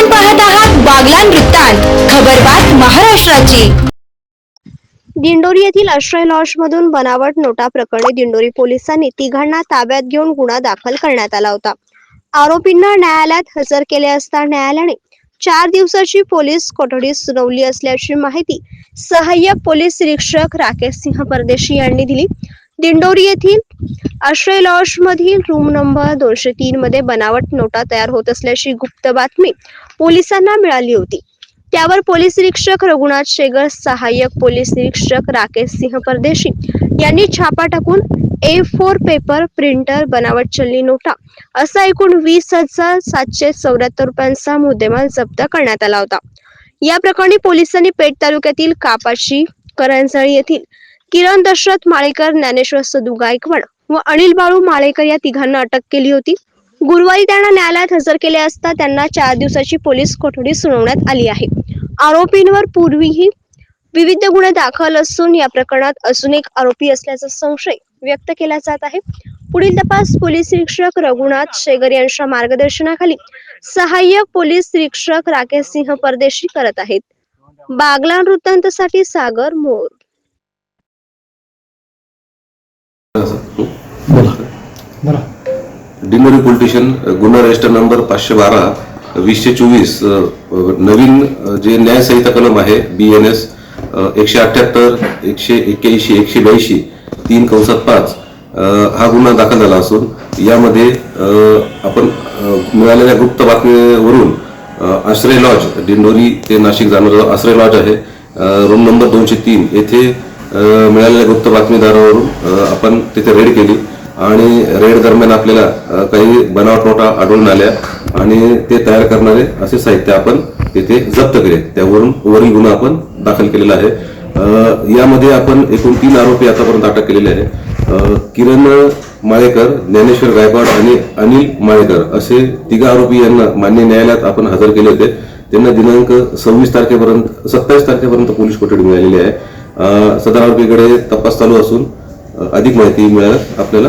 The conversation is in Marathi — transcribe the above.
आपण पाहत आहात बागलान वृत्तांत. खबरबात महाराष्ट्राची. दिंडोरी येथील आश्रय लॉजमधून बनावट नोटा प्रकरणी दिंडोरी पोलिसांनी तिघांना ताब्यात घेऊन गुन्हा दाखल करण्यात आला होता. आरोपींना न्यायालयात हजर केले असता न्यायालयाने चार दिवसाची पोलीस कोठडी सुनावली असल्याची माहिती सहाय्यक पोलीस निरीक्षक राकेश सिंह परदेशी यांनी दिली. दिंडोरी येथील आश्रय लॉश मधील रूम नंबर दोनशे तीन मध्ये बनावट नोटा तयार होत असल्याची गुप्त बातमी पोलिसांना मिळाली होती. त्यावर पोलीस निरीक्षक रघुनाथ शेगर सहाय्यक पोलीस निरीक्षक राकेश सिंह परदेशी यांनी छापा टाकून ए फोर पेपर प्रिंटर बनावट चलनी नोटा असा एकूण वीस हजार सातशे चौऱ्याहत्तर रुपयांचा मुद्देमाल जप्त करण्यात आला होता. या प्रकरणी पोलिसांनी पेठ तालुक्यातील कापाशी करंजळी येथील किरण दशरथ माळेकर ज्ञानेश्वर सदू गायकवाड व अनिल बाळू माळेकर या तिघांना अटक केली होती. गुरुवारी त्यांना न्यायालयात हजर केले असता त्यांना चार दिवसाची पोलीस कोठडी सुनावण्यात आली आहे. आरोपींवर पूर्वीही विविध गुन्हे दाखल असून या प्रकरणात अजून एक आरोपी असल्याचा संशय व्यक्त केला जात आहे. पुढील तपास पोलीस निरीक्षक रघुनाथ शेगर यांच्या मार्गदर्शनाखाली सहाय्यक पोलीस निरीक्षक राकेश सिंह परदेशी करत आहेत. बागला वृत्तांतसाठी सागर मोर. बोला. बोला डिनरी पोलिटिशियन गुन्हा रजिस्टर नंबर पाचशे बारा वीसशे चोवीस नवीन जे न्यायसंहिता कलम आहे बी एन एस एकशे अठ्ठ्याहत्तर एकशे एक्क्याऐंशी एकशे ब्याऐंशी तीन कंसात पाच हा गुन्हा दाखल झाला असून यामध्ये आपण मिळालेल्या गुप्त बातमीवरून आश्रय लॉज दिंडोरी ते नाशिक जाणारा आश्रय लॉज आहे रूम नंबर दोनशे तीन येथे मिळालेल्या गुप्त बातमीदारावरून आपण तिथे रेड केली. आणि रेड दरम्यान आपल्याला काही बनावट नोटा आढळून आल्या आणि ते तयार करणारे असे साहित्य आपण तिथे जप्त केले. त्यावरून वरील गुन्हा आपण दाखल केलेला आहे. यामध्ये आपण एकूण तीन आरोपी आतापर्यंत अटक केलेले आहे किरण माळेकर ज्ञानेश्वर गायकवाड आणि अनिल माळेकर असे तिघा आरोपी यांना मान्य न्यायालयात आपण हजर केले होते. त्यांना दिनांक सव्वीस तारखेपर्यंत सत्तावीस तारखेपर्यंत पोलीस कोठडी मिळालेली आहे. सदर आरोपीकडे तपास चालू असून अधिक माहिती मिळाल्यास आपल्याला